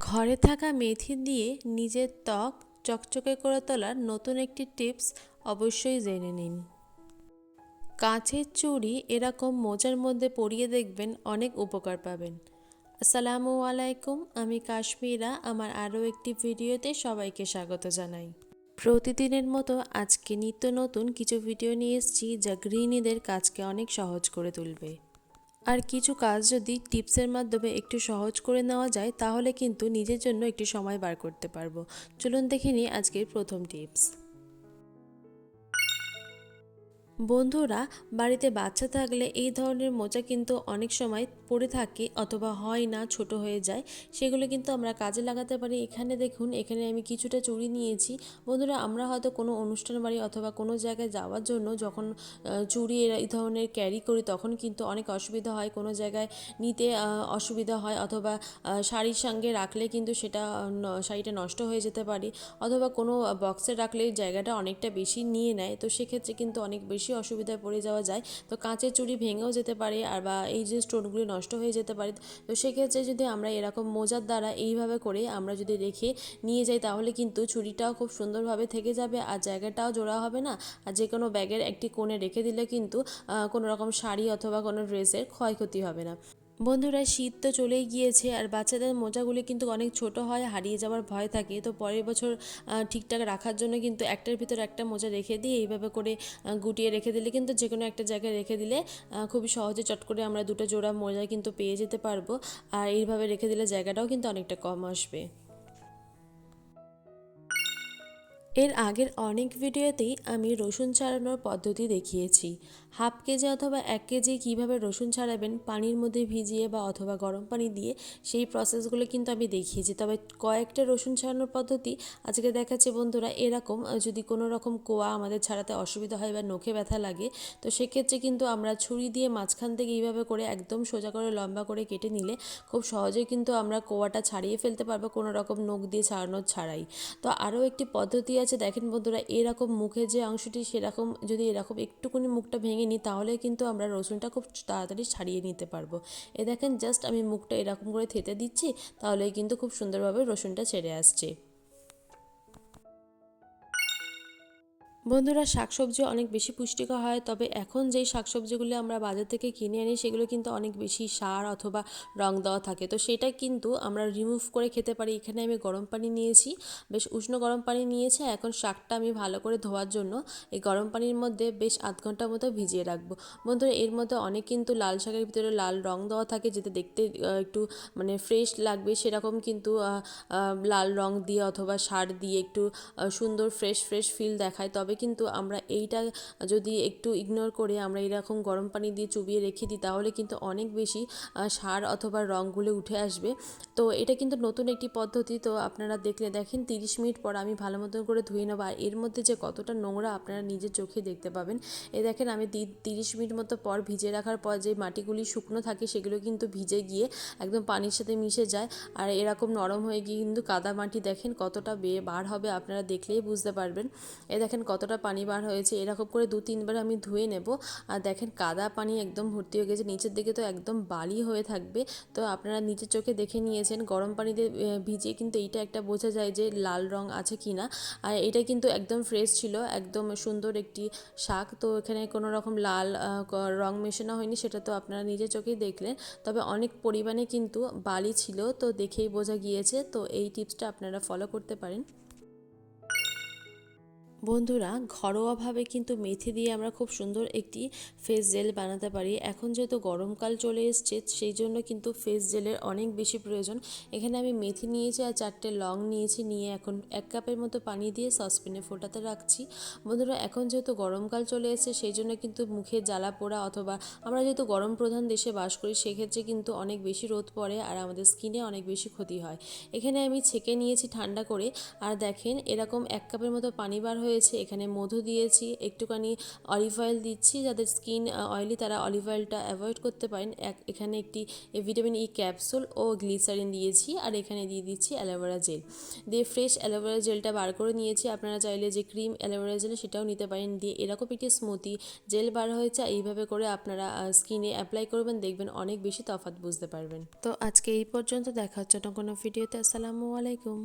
ঘরে থাকা মেথি দিয়ে নিজের ত্বক চকচকে করে তোলার নতুন একটি টিপস অবশ্যই জেনে নিন। কাঁচের চুড়ি এরকম মোজার মধ্যে পরিয়ে দেখবেন অনেক উপকার পাবেন। আসসালামু আলাইকুম, আমি কাশ্মীরা, আমার আরও একটি ভিডিওতে সবাইকে স্বাগত জানাই। প্রতিদিনের মতো আজকে নিত্য নতুন কিছু ভিডিও নিয়ে এসেছি যা গৃহিণীদের কাজকে অনেক সহজ করে তুলবে। আর কিছু কাজ যদি টিপসের মাধ্যমে একটু সহজ করে নেওয়া যায়, তাহলে কিন্তু নিজের জন্য একটি সময় বার করতে পারব। চলুন দেখে নিই আজকের প্রথম টিপস। বন্ধুরা, বাড়িতে বাচ্চা থাকলে এই ধরনের মোজা কিন্তু অনেক সময় পরে থাকে অথবা হয় না, ছোট হয়ে যায়। সেগুলো কিন্তু আমরা কাজে লাগাতে পারি। এখানে দেখুন, এখানে আমি কিছুটা চুড়ি নিয়েছি। বন্ধুরা, আমরা হয়তো কোনো অনুষ্ঠান বাড়ি অথবা কোনো জায়গায় যাওয়ার জন্য যখন চুড়ি এই ধরনের ক্যারি করি, তখন কিন্তু অনেক অসুবিধা হয়। কোনো জায়গায় নিতে অসুবিধা হয় অথবা শাড়ির সঙ্গে রাখলে কিন্তু সেটা শাড়িটা নষ্ট হয়ে যেতে পারে। অথবা কোনো বক্সে রাখলে জায়গাটা অনেকটা বেশি নিয়ে নেয়। তো সেক্ষেত্রে কিন্তু অনেক বেশি বেশি অসুবিধায় পড়ে যাওয়া যায়, তো কাঁচের চুড়ি ভেঙেও যেতে পারে আর বা এই যে স্টোনগুলি নষ্ট হয়ে যেতে পারে, তো সেক্ষেত্রে যদি আমরা এরকম মোজার দ্বারা এইভাবে করে আমরা যদি রেখে নিয়ে যাই, তাহলে কিন্তু ছুরিটাও খুব সুন্দরভাবে থেকে যাবে আর জায়গাটাও জোড়া হবে না। আর যে কোনো ব্যাগের একটি কোণে রেখে দিলে কিন্তু কোনো রকম শাড়ি অথবা কোনো ড্রেসের ক্ষয়ক্ষতি হবে না। বন্ধুরা, শীত তো চলেই গিয়েছে আর বাচ্চাদের মোজাগুলি কিন্তু অনেক ছোট হয়, হারিয়ে যাওয়ার ভয় থাকে। তো পরের বছর ঠিকঠাক রাখার জন্য কিন্তু একটার ভিতর একটা মোজা রেখে দিই এইভাবে করে গুটিয়ে রেখে দিলে কিন্তু যে কোনো একটা জায়গায় রেখে দিলে খুবই সহজে চট করে আমরা দুটো জোড়া মোজা কিন্তু পেয়ে যেতে পারব। আর এইভাবে রেখে দিলে জায়গাটাও কিন্তু অনেকটা কম আসবে। এর আগের অনেক ভিডিওতেই আমি রসুন ছাড়ানোর পদ্ধতি দেখিয়েছি। হাফ কেজি অথবা এক কেজি কীভাবে রসুন ছাড়াবেন, পানির মধ্যে ভিজিয়ে বা অথবা গরম পানি দিয়ে, সেই প্রসেসগুলো কিন্তু আমি দেখিয়েছি। তবে কয়েকটা রসুন ছাড়ানোর পদ্ধতি আজকে দেখাচ্ছে বন্ধুরা। এরকম যদি কোনো রকম কোয়া আমাদের ছাড়াতে অসুবিধা হয় বা নখে ব্যথা লাগে, তো সেক্ষেত্রে কিন্তু আমরা ছুরি দিয়ে মাঝখান থেকে এইভাবে করে একদম সোজা করে লম্বা করে কেটে নিলে খুব সহজেই কিন্তু আমরা কোয়াটা ছাড়িয়ে ফেলতে পারব কোনো রকম নখ দিয়ে ছাড়ানোর ছাড়াই। তো আরও একটি পদ্ধতি আছে, দেখেন বন্ধুরা, এরকম মুখে যে অংশটি সেরকম যদি এরকম একটুকুনি মুখটা ভেঙে নিই, তাহলে কিন্তু আমরা রসুনটা খুব তাড়াতাড়ি ছাড়িয়ে নিতে পারব। এ দেখেন জাস্ট আমি মুখটা এরকম করে থেতে দিচ্ছি, তাহলে কিন্তু খুব সুন্দরভাবে রসুনটা ছেড়ে আসছে। বন্ধুরা, শাকসবজি অনেক বেশি পুষ্টিকর হয়, তবে এখন যেই শাকসবজিগুলো আমরা বাজার থেকে কিনে আনি, সেগুলো কিন্তু অনেক বেশি সার অথবা রং দেওয়া থাকে। তো সেটা কিন্তু আমরা রিমুভ করে খেতে পারি। এখানে আমি গরম পানি নিয়েছি, বেশ উষ্ণ গরম পানি নিয়েছে। এখন শাকটা আমি ভালো করে ধোয়ার জন্য এই গরম পানির মধ্যে বেশ আধ ঘণ্টার মতো ভিজিয়ে রাখব। বন্ধুরা, এর মধ্যে অনেক কিন্তু লাল শাকের ভিতরে লাল রং দেওয়া থাকে, যেটা দেখতে একটু মানে ফ্রেশ লাগবে। সেরকম কিন্তু লাল রং দিয়ে অথবা সার দিয়ে একটু সুন্দর ফ্রেশ ফ্রেশ ফিল দেখায়। তবে কিন্তু আমরা এইটা যদি একটু ইগনোর করে আমরা এরকম গরম পানি দিয়ে চুবিয়ে রেখে দিই, তাহলে কিন্তু অনেক বেশি সার অথবা রঙগুলো উঠে আসবে। তো এটা কিন্তু নতুন একটি পদ্ধতি, তো আপনারা দেখলে দেখেন তিরিশ মিনিট পর আমি ভালো মতন করে ধুয়ে নেব। আর এর মধ্যে যে কতটা নোংরা আপনারা নিজের চোখে দেখতে পাবেন, এ দেখেন আমি তিরিশ মিনিট মতো পর ভিজে রাখার পর যে মাটিগুলি শুকনো থাকে সেগুলো কিন্তু ভিজে গিয়ে একদম পানির সাথে মিশে যায়। আর এরকম নরম হয়ে গিয়ে কিন্তু কাদা মাটি দেখেন কতটা বে, বার হবে আপনারা দেখলেই বুঝতে পারবেন। এ দেখেন কতটা কতটা পানি বার হয়েছে এরকম করে দু তিনবার আমি ধুয়ে নেব। আর দেখেন কাদা পানি একদম ভর্তি হয়ে গেছে, নিচের দিকে তো একদম বালি হয়ে থাকবে। তো আপনারা নিচের চোখে দেখে নিয়েছেন, গরম পানিতে ভিজিয়ে কিন্তু এইটা একটা বোঝা যায় যে লাল রং আছে কি না আর এটা কিন্তু একদম ফ্রেশ ছিল, একদম সুন্দর একটি শাক। তো এখানে কোনো রকম লাল রং মেশানো হয়নি, সেটা তো আপনারা নিজের চোখেই দেখলেন। তবে অনেক পরিমাণে কিন্তু বালি ছিল, তো দেখেই বোঝা গিয়েছে। তো এই টিপসটা আপনারা ফলো করতে পারেন। বন্ধুরা, ঘরোয়াভাবে কিন্তু মেথি দিয়ে আমরা খুব সুন্দর একটি ফেস জেল বানাতে পারি। এখন যেহেতু গরমকাল চলে এসছে, সেই জন্য কিন্তু ফেস জেলের অনেক বেশি প্রয়োজন। এখানে আমি মেথি নিয়েছি আর চারটে লং নিয়েছি, নিয়ে এখন এক কাপের মতো পানি দিয়ে সসপ্যানে ফোটাতে রাখছি। বন্ধুরা, এখন যেহেতু গরমকাল চলে এসছে, সেই জন্য কিন্তু মুখে জ্বালা পোড়া অথবা আমরা যেহেতু গরম প্রধান দেশে বাস করি, সেক্ষেত্রে কিন্তু অনেক বেশি রোদ পড়ে আর আমাদের স্কিনে অনেক বেশি ক্ষতি হয়। এখানে আমি ছেঁকে নিয়েছি ঠান্ডা করে। আর দেখেন, এরকম এক কাপের মতো পানি বার হয়ে হয়েছে এখানে মধু দিয়েছি, একটুখানি অলিভ অয়েল দিচ্ছি যাদের স্কিন অয়েলি তারা অলিভ অয়েলটা অ্যাভয়েড করতে পারেন। এক, এখানে একটি ভিটামিন ই ক্যাপসুল ও গ্লিসারিন দিয়েছি আর এখানে দিয়ে দিচ্ছি অ্যালোভেরা জেল দিয়ে ফ্রেশ অ্যালোভেরা জেলটা বার করে নিয়েছি, আপনারা চাইলে যে ক্রিম অ্যালোভেরা জেল সেটাও নিতে পারেন। দিয়ে এরকম একটি স্মুথি জেল বার হয়েছে, এইভাবে করে আপনারা স্কিনে অ্যাপ্লাই করবেন, দেখবেন অনেক বেশি তফাৎ বুঝতে পারবেন। তো আজকে এই পর্যন্ত, দেখা হচ্ছে কোনো ভিডিওতে আসসালামু আলাইকুম।